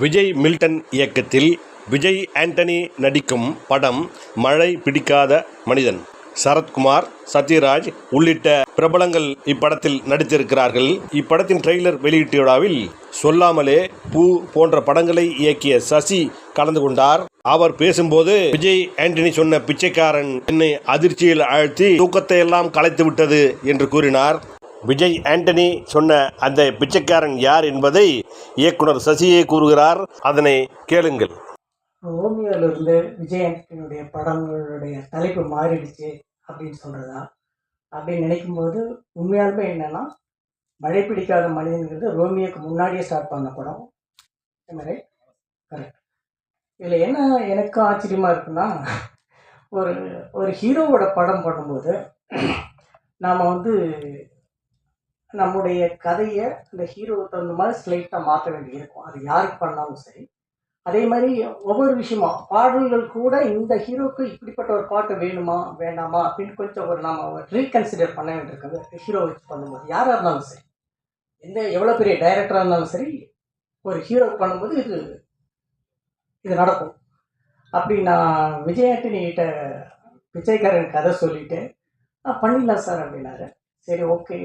Vijay Milton இயக்கத்தில் விஜய் ஆண்டனி நடிக்கும் படம் மழை பிடிக்காத மனிதன். சரத்குமார் சத்யராஜ் உள்ளிட்ட பிரபலங்கள் இப்படத்தில் நடித்திருக்கிறார்கள். இப்படத்தின் ட்ரெய்லர் வெளியீட்டு விழாவில் சொல்லாமலே பூ போன்ற படங்களை இயக்கிய சசி கலந்து கொண்டார். அவர் பேசும்போது விஜய் ஆண்டனி சொன்ன பிச்சைக்காரன் என்னை அதிர்ச்சியில் ஆழ்த்தி தூக்கத்தை எல்லாம் கலைத்து விட்டது என்று கூறினார். விஜய் ஆண்டனி சொன்ன அந்த பிச்சைக்காரன் யார் என்பதை இயக்குனர் சசியே கூறுகிறார். அதனை கேளுங்கள். இருந்து விஜய் ஆண்டனியுடைய படங்களுடைய தலைப்பு மாறிடுச்சு அப்படின்னு சொல்கிறதா அப்படின்னு நினைக்கும்போது உண்மையாலுமே என்னென்னா மழை பிடிக்காத மனிதன்கிறது ரோமியோக்கு முன்னாடியே ஸ்டார்ட் பண்ண படம். மாதிரி கரெக்ட் இதில் என்ன எனக்கு ஆச்சரியமாக இருக்குன்னா ஒரு ஒரு ஹீரோவோட படம் பண்ணும்போது நாம் வந்து நம்முடைய கதையை அந்த ஹீரோவுக்கு தகுந்த மாதிரி ஸ்லைட்டாக மாற்ற வேண்டியிருக்கும். அது யாருக்கு பண்ணாலும் சரி. அதே மாதிரி ஒவ்வொரு விஷயமா பாடல்கள் கூட இந்த ஹீரோக்கு இப்படிப்பட்ட ஒரு பாட்டு வேணுமா வேண்டாமா அப்படின்னு கொஞ்சம் ஒரு நாம் ரீகன்சிடர் பண்ண வேண்டியிருக்காங்க ஹீரோ வச்சு பண்ணும்போது யாராக இருந்தாலும் சரி. எந்த எவ்வளோ பெரிய டைரக்டராக இருந்தாலும் சரி ஒரு ஹீரோ பண்ணும்போது இது இது நடக்கும். அப்படி நான் விஜய் ஆண்டனி கதை சொல்லிட்டு நான் பண்ணிடலாம் சார் அப்படின்னாரு. சரி ஓகே.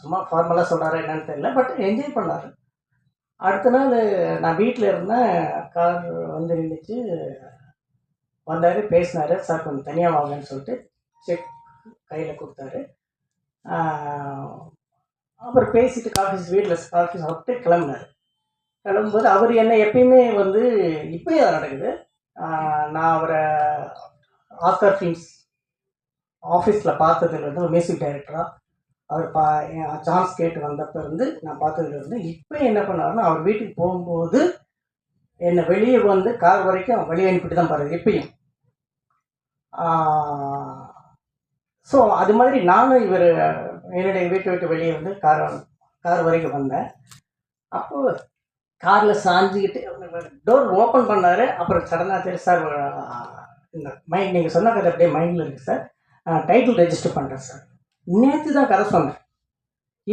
சும்மா ஃபார்மலாக சொல்கிறாரா என்னன்னு தெரியல பட் என்ஜாய் பண்ணார். அடுத்த நாள் நான் வீட்டில் இருந்தேன் கார் வந்து நின்றுச்சு வந்தார் பேசினார் சார் கொஞ்சம் தனியாக வாங்கன்னு சொல்லிட்டு செக் கையில் கொடுத்தாரு. அப்புறம் பேசிட்டு காஃபி வீட்டில் காஃபி சாப்பிட்டு கிளம்புனார். கிளம்பும்போது அவர் என்ன எப்பயுமே வந்து இப்போயே அது நடக்குது. நான் அவரை ஆஸ்கர் ஃபிலிம்ஸ் ஆஃபீஸில் பார்த்ததுல வந்து ஒரு மியூசிக் டைரக்டராக அவர் பா சான்ஸ் கேட்டு வந்தப்ப இருந்து நான் பார்த்ததுல இருந்து இப்போ என்ன பண்ணாருன்னா அவர் வீட்டுக்கு போகும்போது என்னை வெளியே வந்து கார் வரைக்கும் வெளியே அனுப்பிட்டு தான் பாருங்க இப்பயும் ஸோ அது மாதிரி நானும் இவர் என்னுடைய வீட்டை விட்டு வெளியே வந்து கார் கார் வரைக்கும் வந்தேன். அப்போது காரில் சாஞ்சிக்கிட்டு டோர் ஓப்பன் பண்ணார் அப்புறம் சடனாக சரி சார் இந்த மைண்ட் நீங்கள் சொன்ன கதை அப்படியே மைண்டில் இருக்குது சார் டைட்டில் ரெஜிஸ்டர் பண்ணுறேன் சார் நேற்று தான் கதை சொன்னேன்.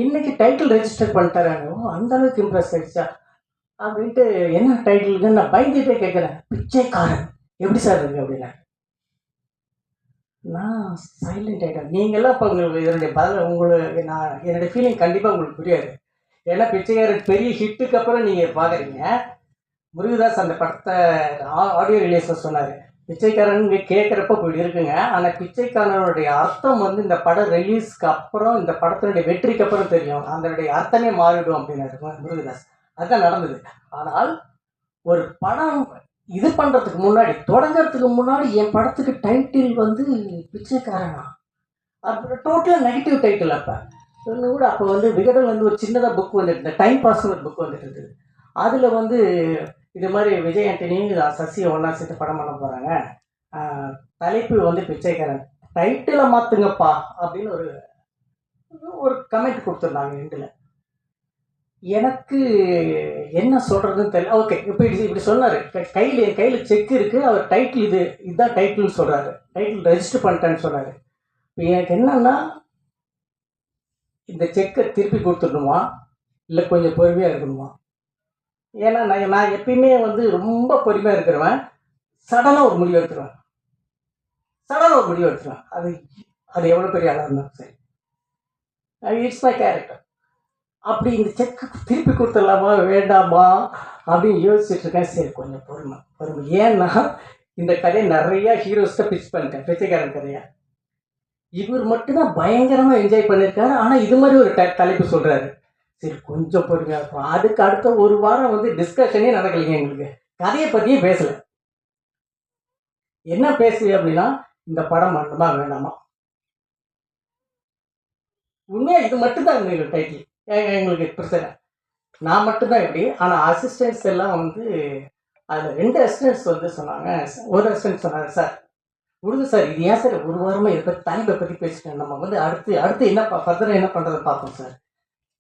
இன்னைக்கு டைட்டில் ரெஜிஸ்டர் பண்ணிட்டாரோ அந்தளவுக்கு அந்த அளவுக்கு இம்ப்ரெஸ் ஆயிடுச்சா? அப்படின்ட்டு என்ன டைட்டிலுன்னு நான் பயந்துட்டே கேட்குறேன் பிச்சைக்காரன். எப்படி சார் இருக்கு அப்படின்னா? நான் சைலண்ட் ஆகிட்டேன் நீங்களாம் இப்போ உங்களுக்கு இதனுடைய பதில் உங்களுக்கு நான் என்னுடைய ஃபீலிங் கண்டிப்பாக உங்களுக்கு புரியாது. ஏன்னா பிச்சைக்காரன் பெரிய ஹிட்டுக்கு அப்புறம் நீங்கள் பார்க்குறீங்க முருகதாஸ் அந்த படத்தை ஆடியோ ரிலீஸில் சொன்னார். பிச்சைக்காரன் கேட்குறப்ப இப்படி இருக்குங்க. ஆனால் பிச்சைக்காரனுடைய அர்த்தம் வந்து இந்த படம் ரிலீஸ்க்கு அப்புறம் இந்த படத்தினுடைய வெற்றிக்கு அப்புறம் தெரியும். அதனுடைய அர்த்தமே மாறிடும் அப்படின்னு முருகதாஸ். அதுதான் நடந்தது. ஆனால் ஒரு படம் இது பண்ணுறதுக்கு முன்னாடி தொடங்குறதுக்கு முன்னாடி என் படத்துக்கு டைட்டில் வந்து பிச்சைக்காரனா? அப்புறம் டோட்டலாக நெகட்டிவ் டைட்டில் அப்போ. இன்னும் கூட அப்போ வந்து விகடன் வந்து ஒரு சின்னதாக புக் வந்துட்டு இருந்தது. டைம் பாஸ்னு ஒரு புக் வந்துட்டு இருந்தது. அதில் வந்து இது மாதிரி விஜய் ஆண்டனி சசி ஒன்றா சேர்த்து படம் பண்ண போகிறாங்க தலைப்பு வந்து பிச்சைக்காரன். டைட்டிலை மாற்றுங்கப்பா அப்படின்னு ஒரு ஒரு கமெண்ட் கொடுத்துருந்தாங்க எண்டில். எனக்கு என்ன சொல்கிறதுன்னு தெரியல. ஓகே இப்போ இப்படி இப்படி சொன்னார். கையில் என் கையில் செக் இருக்குது அவர் டைட்டில் இது இதுதான் டைட்டில்னு சொல்கிறாரு டைட்டில் ரெஜிஸ்டர் பண்ணிட்டேன்னு சொன்னார். இப்போ எனக்கு என்னன்னா இந்த செக்கை திருப்பி கொடுத்துடணுமா? இல்லை கொஞ்சம் பொறுமையாக இருக்கணுமா? ஏன்னா நான் நான் எப்பயுமே வந்து ரொம்ப பொறுமையாக இருக்கிறவன். சடனாக ஒரு முடிவு எடுத்துருவேன். சடனாக ஒரு முடிவு எடுத்துருவேன். அது அது எவ்வளோ பெரிய ஆளாக இருந்தாலும் சரி. இட்ஸ் மை கேரக்டர் அப்படி இந்த செக்கு திருப்பி கொடுத்துடலாமா வேண்டாமா அப்படின்னு யோசிச்சுட்டு இருக்கேன். சரி கொஞ்சம் பொறுமை பொறுமை. ஏன்னா இந்த கதையை நிறையா ஹீரோஸ்க்கு பிச் பண்ணிட்டேன். பிச்சைக்காரன் கதையை. இவர் மட்டும்தான் பயங்கரமாக என்ஜாய் பண்ணியிருக்காரு. ஆனால் இது மாதிரி ஒரு ட தலைப்பு சொல்கிறாரு சரி கொஞ்சம் பொறுமையாக இருக்கும் அதுக்கு அடுத்த ஒரு வாரம் வந்து டிஸ்கஷனே நடக்கலைங்க எங்களுக்கு. கதையை பற்றியே பேசலை. என்ன பேசுது அப்படின்னா இந்த படம் பண்ணணுமா வேண்டாமா? உண்மையாக இது மட்டும்தான் எங்களுக்கு டைட்டில் எங்களுக்கு பிரச்சனை நான் மட்டும்தான் இப்படி. ஆனால் அசிஸ்டன்ஸ் எல்லாம் வந்து அதில் ரெண்டு அசிஸ்டன்ஸ் வந்து சொன்னாங்க. ஒரு அசிஸ்டன்ட் சொன்னாங்க சார் விடுங்க சார் இது ஏன் சார் ஒரு வாரமாக இதை பற்றி தலைப்பை பற்றி பேசிட்டேன். நம்ம வந்து அடுத்து அடுத்து என்ன ஃபர்தராக என்ன பண்ணுறதை பார்ப்போம் சார்.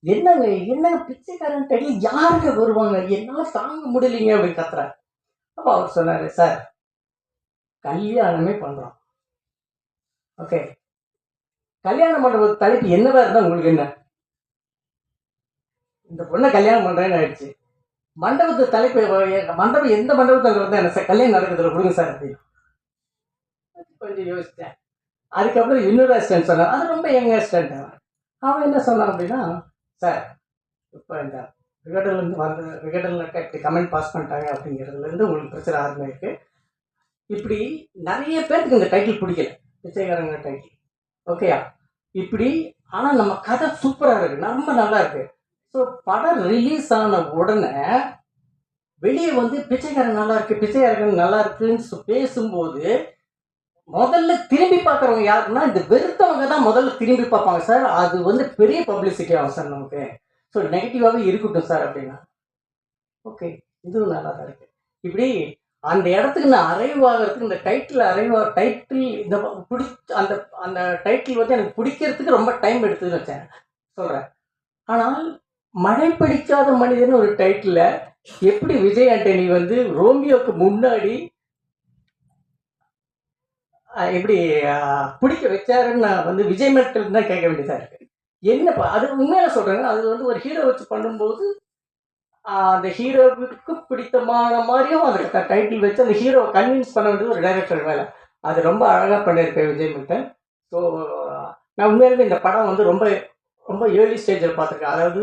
என்னங்க என்னங்க பிச்சைக்காரன் டைட்டில் யாருங்க வருவாங்க? என்னால் தாங்க முடியலைங்க அப்படின்னு கத்துறாரு. அப்போ அவர் சொன்னார் சார் கல்யாணமே பண்ணுறோம் ஓகே. கல்யாணம் மண்டபத்து தலைப்பு என்னவா இருந்தால் உங்களுக்கு என்ன? இந்த பொண்ணை கல்யாணம் பண்ணுறேன்னு ஆயிடுச்சு. மண்டபத்து தலைப்பு மண்டபம் எந்த மண்டபத்தில் இருந்தால் என்ன சார் கல்யாணம் நடக்கிறதுல கொடுங்க சார் அப்படின்னு. கொஞ்சம் யோசித்தேன் அதுக்கப்புறம் இன்னொரு அசிஸ்டன்ட் சொன்னார். அது ரொம்ப யங் அசிஸ்டன்ட் அவன் என்ன சொன்னான் அப்படின்னா சார் இப்போ இந்த விகடன்லேருந்து வந்து விகடனில் இப்படி கமெண்ட் பாஸ் பண்ணிட்டாங்க அப்படிங்கிறதுலேருந்து உங்களுக்கு பிரச்சனை ஆரம்பிக்கு இப்படி நிறைய பேருக்கு இந்த டைட்டில் பிடிக்கல. பிச்சைக்காரங்க டைட்டில் ஓகேயா இப்படி ஆனால் நம்ம கதை சூப்பராக இருக்குது ரொம்ப நல்லா இருக்குது ஸோ படம் ரிலீஸ் ஆன உடனே வெளியே வந்து பிச்சைக்காரன் நல்லா இருக்கு பிச்சைக்காரன் நல்லா இருக்குன்னு பேசும்போது முதல்ல திரும்பி பார்க்குறவங்க யாருக்குன்னா இந்த வெறுத்தவங்க தான் முதல்ல திரும்பி பார்ப்பாங்க சார். அது வந்து பெரிய பப்ளிசிட்டி ஆகும் சார் நமக்கு. ஸோ நெகட்டிவாகவே இருக்கட்டும் சார் அப்படின்னா. ஓகே இதுவும் நல்லா தான் இருக்கு. இப்படி அந்த இடத்துக்கு நான் அரைவ் ஆகிறதுக்கு இந்த டைட்டில் அரைவ் டைட்டில் இந்த பிடி அந்த அந்த டைட்டில் வந்து எனக்கு பிடிக்கிறதுக்கு ரொம்ப டைம் எடுத்துன்னு வச்சேன் சொல்கிறேன் ஆனால் மழை பிடிக்காத மனிதன் ஒரு டைட்டில் எப்படி விஜய் ஆண்டனி வந்து ரோமியோக்கு முன்னாடி எப்படி பிடிக்க வச்சாருன்னு நான் வந்து விஜய் மட்டும் தான் கேட்க வேண்டியதாக இருக்கு. என்னப்பா அது உண்மையில சொல்கிறேங்க அது வந்து ஒரு ஹீரோ வச்சு பண்ணும்போது அந்த ஹீரோவுக்கு பிடித்தமான மாதிரியும் அதுக்கு டைட்டில் வச்சு அந்த ஹீரோவை கன்வின்ஸ் பண்ண வேண்டியது ஒரு டைரக்டர் வேலை அது ரொம்ப அழகாக பண்ணியிருக்கேன் விஜய் மெட்டன் ஸோ நான் உண்மையாலுமே இந்த படம் வந்து ரொம்ப ரொம்ப ஏர்லி ஸ்டேஜில் பார்த்துருக்கேன். அதாவது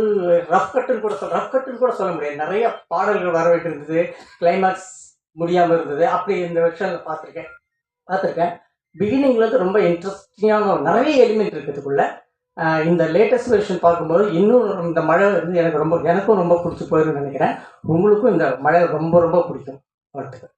ரஃப் கட்டுன்னு கூட சொல் ரஃப் கட்டுன்னு கூட சொல்ல முடியாது. நிறைய பாடல்கள் வர வேண்டியிருந்தது கிளைமேக்ஸ் முடியாமல் இருந்தது. அப்படி இந்த வருஷம் பார்த்துருக்கேன். பார்த்துருக்கேன். பிகினிங்லேருந்து ரொம்ப இன்ட்ரெஸ்டிங்கான நிறைய எலிமெண்ட் இருக்கிறதுக்குள்ள இந்த லேட்டஸ்ட் வெர்ஷன் பார்க்கும்போது இன்னும் இந்த மழை வந்து எனக்கு ரொம்ப எனக்கும் ரொம்ப பிடிச்சி போயிருன்னு நினைக்கிறேன். உங்களுக்கும் இந்த மழை ரொம்ப ரொம்ப பிடிக்கும். வாழ்த்துக்கள்.